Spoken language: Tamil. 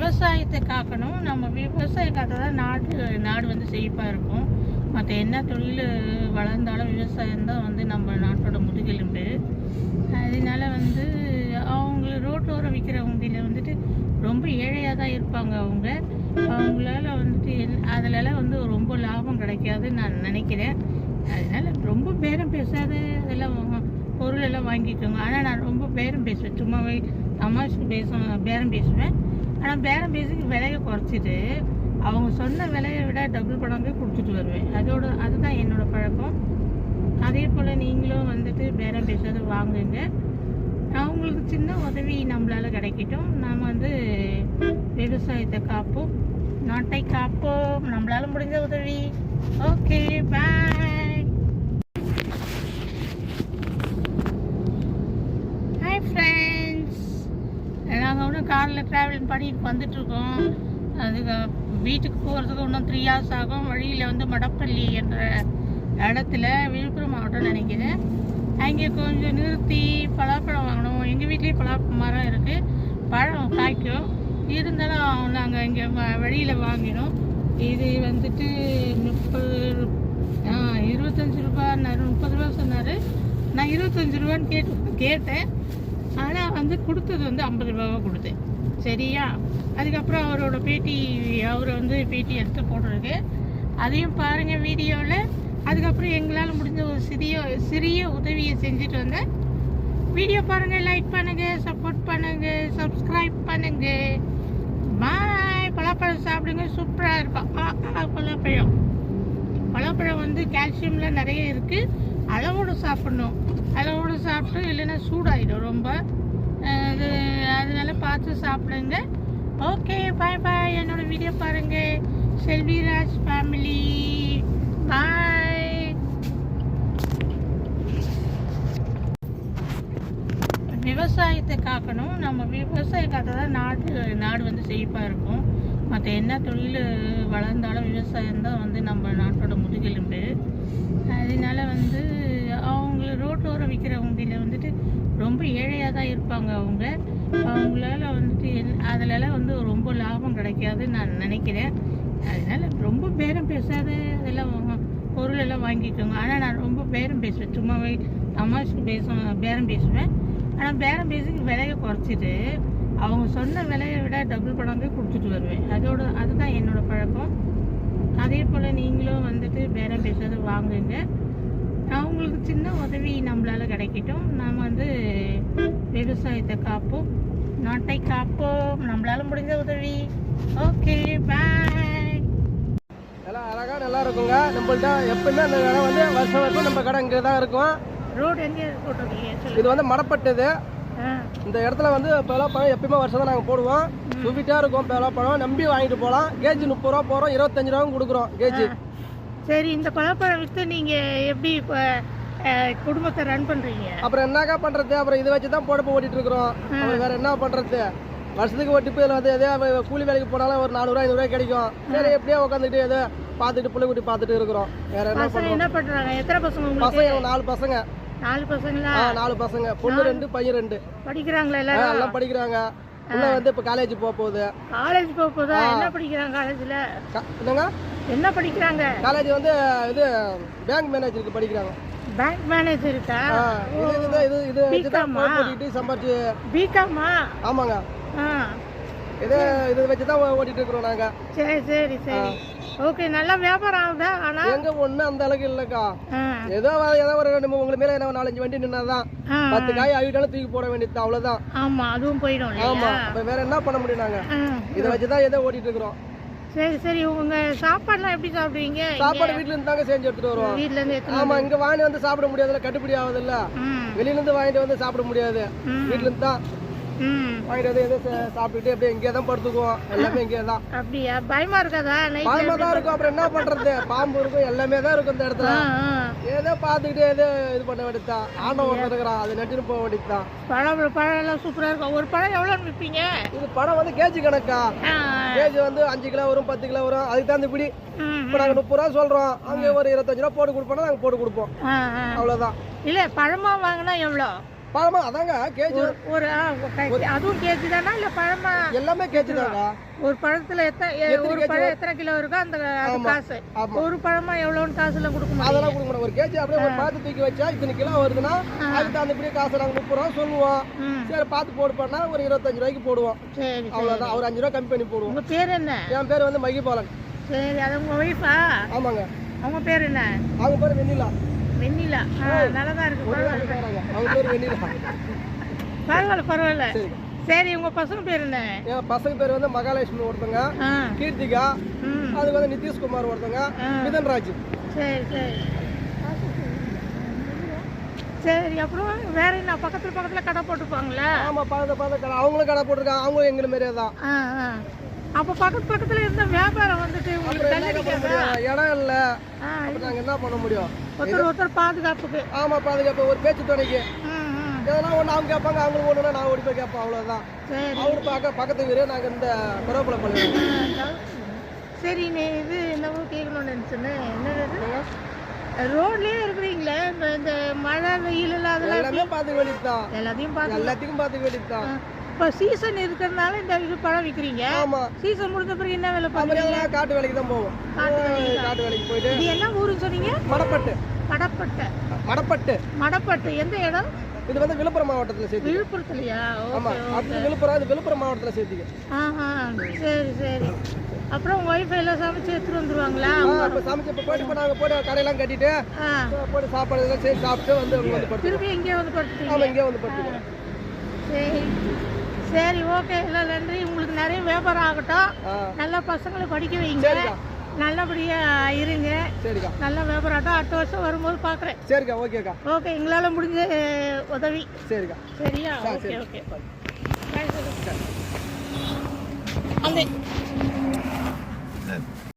விவசாயத்தை காக்கணும். நம்ம விவசாயம் காத்தா தான் நாடு நாடு வந்து செழிப்பாக இருக்கும். மற்ற என்ன தொழில் வளர்ந்தாலும் விவசாயம் தான் வந்து நம்ம நாட்டோட முதுகெலும்பு. அதனால வந்து அவங்க ரோட்டோரம் விற்கிறவங்கள வந்துட்டு ரொம்ப ஏழையாக தான் இருப்பாங்க அவங்க. அவங்களால வந்துட்டு அதிலலாம் வந்து ரொம்ப லாபம் கிடைக்காதுன்னு நான் நினைக்கிறேன். அதனால ரொம்ப பேரம் பேசாத அதெல்லாம் பொருளெல்லாம் பொருள் எல்லாம் வாங்கிக்கோங்க. ஆனால் நான் ரொம்ப பேரம் பேசுவேன். சும்மாவே தமாஷுக்கு பேச பேரம் பேசுவேன். ஆனால் பேரம் பேசி விலையை குறைச்சிட்டு அவங்க சொன்ன விலையை விட டபுள் பணமே கொடுத்துட்டு வருவேன். அதோட அதுதான் என்னோட பழக்கம். அதே போல் நீங்களும் வந்துட்டு பேரம் பேசாத வாங்குங்க. அவங்களுக்கு சின்ன உதவி நம்மளால கிடைக்கட்டும். நாம் வந்து விவசாயத்தை காப்போம். நாட்டை காப்போம். நம்மளால முடிஞ்ச உதவி. ஓகே பாய் ட்ராவலிங் பண்ணிட்டு வந்துட்டுருக்கோம். அதுக்கு வீட்டுக்கு போகிறதுக்கு இன்னும் த்ரீ ஹவர்ஸ் ஆகும். வழியில் வந்து மடப்பள்ளி என்ற இடத்துல விழுப்புரம் மாவட்டம் நினைக்கிறேன். அங்கே கொஞ்சம் நிறுத்தி பலாப்பழம் வாங்கணும். எங்கள் வீட்லேயே பலா மரம் இருக்குது பழம் காய்க்கும். இருந்தாலும் நாங்கள் இங்கே வழியில் வாங்கினோம். இது வந்துட்டு முப்பது இருபத்தஞ்சி ரூபான்னாரு. முப்பது ரூபா சொன்னார். நான் இருபத்தஞ்சி ரூபான்னு கேட்டு கேட்டேன். ஆனால் வந்து கொடுத்தது வந்து ஐம்பது ரூபாவாக கொடுத்தேன். சரியா? அதுக்கப்புறம் அவரோட பேட்டி அவரை வந்து பேட்டி எடுத்து போடுறது அதையும் பாருங்கள் வீடியோவில் அதுக்கப்புறம் எங்களால் முடிஞ்ச ஒரு சிறிய சிறிய உதவியை செஞ்சுட்டு வந்தேன் வீடியோ பாருங்கள் லைக் பண்ணுங்கள் சப்போர்ட் பண்ணுங்கள் சப்ஸ்கிரைப் பண்ணுங்கள் பாய் பலாப்பழம் சாப்பிடுங்க சூப்பராக இருக்கும். ஆ, ஆ, பலாப்பழம். பலாப்பழம் வந்து கால்சியம்ல நிறைய இருக்குது அளவோடு சாப்பிடணும். அளவோடு சாப்பிட்டு இல்லைன்னா சூடாயிடும் ரொம்ப. அது பார்த்து சாப்பிடுங்க. ஓகே பாய் பாய் என்னோட வீடியோ பாருங்க. செல்விராஜ் ஃபேமிலி பாய் விவசாயத்தை காக்கணும். நம்ம விவசாயம் காக்க தான் நாடு நாடு வந்து செழிப்பாக இருக்கும். மற்ற என்ன தொழில் வளர்ந்தாலும் விவசாயம்தான் வந்து நம்ம நாட்டோட முதுகெலும்பு. அதனால வந்து அவங்க ரோட்டோரம் விற்கிறவங்கள வந்துட்டு ரொம்ப ஏழையாக தான் இருப்பாங்க அவங்க. அவங்களால வந்துட்டு என் அதிலலாம் வந்து ரொம்ப லாபம் கிடைக்காதுன்னு நான் நினைக்கிறேன். அதனால் ரொம்ப பேரம் பேசாத அதெல்லாம் பொருளெல்லாம் பொருள் எல்லாம் வாங்கிக்கோங்க. ஆனால் நான் ரொம்ப பேரம் பேசுவேன். சும்மாவே தமாஷுக்கு பேச பேரம் பேசுவேன். ஆனால் பேரம் பேசி விலையை குறைச்சிட்டு அவங்க சொன்ன விலையை விட டபுள் பணமே கொடுத்துட்டு வருவேன். அதோட அதுதான் என்னோடய பழக்கம். அதே போல் நீங்களும் வந்துட்டு பேரம் பேசாத வாங்குங்க. அவங்களுக்கு சின்ன உதவி நம்மளால கிடைக்கட்டும். நாம் வந்து விவசாயத்தை காப்போம். நாட்டை காப்போம். நம்மளால முடிஞ்ச உதவி. ஓகே பாய் எல்லாம் அழகா நல்லா இருக்குங்க. நம்மள்ட்ட எப்பவுமே அந்த இடம் வந்து வருஷம் வருஷம் நம்ம கடை இங்கே தான் இருக்கும். ரோடு எங்கே போட்டிருக்கீங்க? இது வந்து மடப்பட்டது. இந்த இடத்துல வந்து பழம் எப்பயுமே வருஷம் தான் நாங்கள் போடுவோம். சுவிட்டாக இருக்கும் பழம் நம்பி வாங்கிட்டு போகலாம். கேஜி முப்பது ரூபா போகிறோம் இருபத்தஞ்சு ரூபாவும் கொடுக்குறோம். கேஜி. சரி இந்த பழப்பழம் விற்று நீங்கள் எப்படி இப்போ குடும்பத்தை ரன் பண்ணுறீங்க அப்புறம் என்னக்கா பண்ணுறது அப்புறம் இதை வச்சு தான் போடப்போ ஓட்டிட்டு இருக்கிறோம் அப்புறம் வேற என்ன பண்ணுறது வருஷத்துக்கு ஒட்டி போய் வந்து எதோ கூலி வேலைக்கு போனாலும் ஒரு நானூறுரூவா ஐநூறுரூவா கிடைக்கும். சரி எப்படியே உட்காந்துட்டு எதோ பார்த்துட்டு பிள்ளை குட்டி பார்த்துட்டு இருக்கிறோம். வேற என்ன என்ன பண்ணுறாங்க எத்தனை பசங்க பசங்க நாலு பசங்க. நாலு பசங்களா? நாலு பசங்க. பொண்ணு ரெண்டு பையன் ரெண்டு. படிக்கிறாங்களா எல்லாரும்? எல்லாம் படிக்கிறாங்க. உள்ள வந்து இப்போ காலேஜ் போக போகுது. காலேஜ் போக போதா? என்ன படிக்கிறாங்க காலேஜில் என்னங்க? என்ன படிக்கிறாங்க? காலேஜ் வந்து இது பேங்க் மேனேஜருக்கு படிக்கிறாங்க. பேங்க் மேனேஜர் இருக்கா? இது இது இது இது பிகாமா? சம்பாரிச்சு பிகாமா ஆமாங்க. இது இது வச்சு தான் ஓட்டிட்டு இருக்கிறோம் நாங்க. சரி சரி சரி. ஓகே நல்லா வியாபாரம் ஆகுதா? ஆனா எங்க ஒண்ணு அந்த அளவுக்கு இல்லக்கா. ஏதோ ஏதோ ஒரு ரெண்டு உங்களுக்கு மேல ஒரு நாலஞ்சு வண்டி நின்னாதான். பத்து காய் அழுவிட்டாலும் தூக்கி போட வேண்டியது அவ்வளவுதான். ஆமா அதுவும் போயிடும் ஆமா வேற என்ன பண்ண முடியும் நாங்க. இதை வச்சு தான் ஏதோ ஓட்டிட்டு இருக்கிறோம். சரி சரி உங்க சாப்பாடுலாம் எப்படி சாப்பிடுவீங்க? சாப்பாடு வீட்டுல இருந்து தாங்க செஞ்சு எடுத்துட்டு வருவோம். வீட்ல இருந்து ஆமா இங்க வாங்கி வந்து சாப்பிட முடியாதுல்ல கட்டுப்படி ஆகுதுல்ல வெளியில இருந்து வாங்கிட்டு வந்து சாப்பிட முடியாது. ம். வீட்டுல இருந்து தான் வாங்கிட்டு வந்து எதோ சா- சாப்பிட்டுட்டு அப்படியே இங்கே தான் படுத்துக்குவோம். எல்லாமே இங்கே தான். அப்படியா? பயமா இருக்காதா? பயமா தான் இருக்கும். அப்புறம் என்ன பண்றது? பாம்பு இருக்கும். எல்லாமே தான் இருக்கும் இந்த இடத்துல. ஏதோ பார்த்துக்கிட்டு ஏதோ இது பண்ண வேண்டியதுதான் இருக்கிறான். அது நட்டுன்னு போக வேண்டியதுதான் பழம் பழம் எல்லாம் சூப்பரா இருக்கும். ஒரு பழம் எவ்வளோன்னு விற்பீங்க? இது பணம் வந்து கேஜி கணக்கா? கேஜி வந்து அஞ்சு கிலோ வரும் பத்து கிலோ வரும். அதுக்கு தகுந்த இப்படி இப்போ நாங்கள் முப்பது ரூபா சொல்றோம். அங்கே ஒரு இருபத்தஞ்சு ரூபா போட்டு கொடுப்போம்னா நாங்கள் போட்டு கொடுப்போம். அவ்வளோதான் இல்ல பழமா வாங்கினா எவ்வளோ? பழமா அதாங்க கேஜி. ஒரு அதுவும் கேஜி தானா? இல்ல பழமா? எல்லாமே கேஜி தாங்க. ஒரு பழத்துல எத்தனை ஒரு பழம் எத்தனை கிலோ இருக்கோ அந்த. காசு. ஒரு பழமா எவ்வளோன்னு காசுல கொடுக்க முடியும். அதெல்லாம் கொடுக்க மாட்டோம். ஒரு கேஜி அப்படியே ஒரு பார்த்து தூக்கி வச்சா இத்தனை கிலோ வருதுன்னா அதுக்கு தகுந்தபடி காசு நாங்கள் முப்பது ரூபா சொல்லுவோம். சரி பார்த்து போடு பண்ணா ஒரு இருபத்தஞ்சு ரூபாய்க்கு போடுவோம். அவ்வளோதான் ஒரு அஞ்சு ரூபா கம்மி பண்ணி போடுவோம். உங்க பேர் என்ன? என் பேர் வந்து மகிபாலன். சரி அது உங்க ஒய்ஃபா ஆமாங்க. அவங்க பேர் என்ன? அவங்க பேர் வெண்ணிலா. வெண்ணிலா. ஆ நல்லதா இருக்கு. பரவாயில்ல. பரவாயில்ல பரவாயில்ல. சரி. உங்க பசங்க பேர் என்ன? என் பசங்க பேர் வந்து மகாலட்சுமி ஒருத்தங்க கீர்த்திகா அதுக்கு வந்து நிதிஷ்குமார் ஒருத்தங்க. மிதன்ராஜ். சரி சரி. சரி அப்புறம் வேற என்ன? பக்கத்துல பக்கத்துல கடை போட்டுப்பாங்களா? ஆமா பார்த்த பார்த்த கடை. அவங்களும் கடை போட்டிருக்காங்க. அவங்களும் எங்களை மாதிரியே தான். அப்போ பக்கத்து பக்கத்துல இருந்த வியாபாரம் வந்துட்டு உங்களுக்கு தள்ளடிக்காதா இடம் இல்ல. ஆ அப்புறம் நாங்க என்ன பண்ண முடியும்? ஒருத்தர் ஒருத்தர் பாதுகாப்புக்கு. ஆமா பாதுகாப்பு. ஒரு பேச்சு துணைக்கு. ம் ம் எதனா ஒன்று அவங்க கேட்பாங்க அவங்களுக்கு ஒன்றுனா நான் ஓடி போய் கேட்போம் அவ்வளோதான் அவரு பார்க்க பக்கத்து வீரே நாங்கள் இந்த கருவேப்பிலை பண்ணுவோம் சரி நீ இது என்னவோ கேட்கணும்னு நினச்சேன்னு. என்னது ரோட்லயே இருக்கிறீங்களே இந்த மழை வெயில் அதெல்லாம் எல்லாமே பார்த்துக்க வேண்டியது தான். எல்லாத்தையும் பார்த்து எல்லாத்துக்கும் பார்த்துக்க வேண்டியது தான். இப்போ சீசன் இருக்கிறதுனால இந்த இது பழம் விற்கிறீங்க ஆமா. சீசன் முடிஞ்ச பிறகு என்ன விலை பண்ணுறீங்க எல்லாம் காட்டு வேலைக்கு தான் போவோம். காட்டு வேலைக்கு? போயிட்டு. இது என்ன ஊருன்னு சொன்னீங்க? மடப்பட்டு. மடப்பட்டை. மடப்பட்டு. மடப்பட்டு. எந்த இடம்? இது வந்து விழுப்புரம் மாவட்டத்தில் சேர்த்து. விழுப்புரத்துலையா? ஆமா. ஓகே. அடுத்து விழுப்புரம் இது விழுப்புரம் மாவட்டத்தில் சேர்த்துக்க. ஆஹா. சரி சரி. அப்புறம் உங்கள் ஒய்ஃப் எல்லாம் சமைச்சு எடுத்துட்டு வந்துருவாங்களா? இப்போ சமைச்சு இப்போ போயிட்டு நாங்கள் போட்டு கடையெல்லாம் கட்டிட்டு போட்டு சாப்பாடு இதெல்லாம் சேர்த்து சாப்பிட்டு வந்து வந்து படுத்து திருப்பி இங்கே வந்து ஆமாம் இங்கே வந்து படுத்துக்கிறோம் சரி. சரி ஓகே இல்லை நன்றி. உங்களுக்கு நிறைய வியாபாரம் ஆகட்டும். நல்லா பசங்களை படிக்க வைங்க. சரிக்கா. நல்லபடியாக இருங்க. சரிக்கா. நல்ல வியாபாரம் ஆகட்டும். அடுத்த வருஷம் வரும்போது பார்க்குறேன். சரிக்கா ஓகேக்கா. ஓகே எங்களால் முடிஞ்ச உதவி. சரிக்கா. சரியா? ஓகே. ஓகே அந்த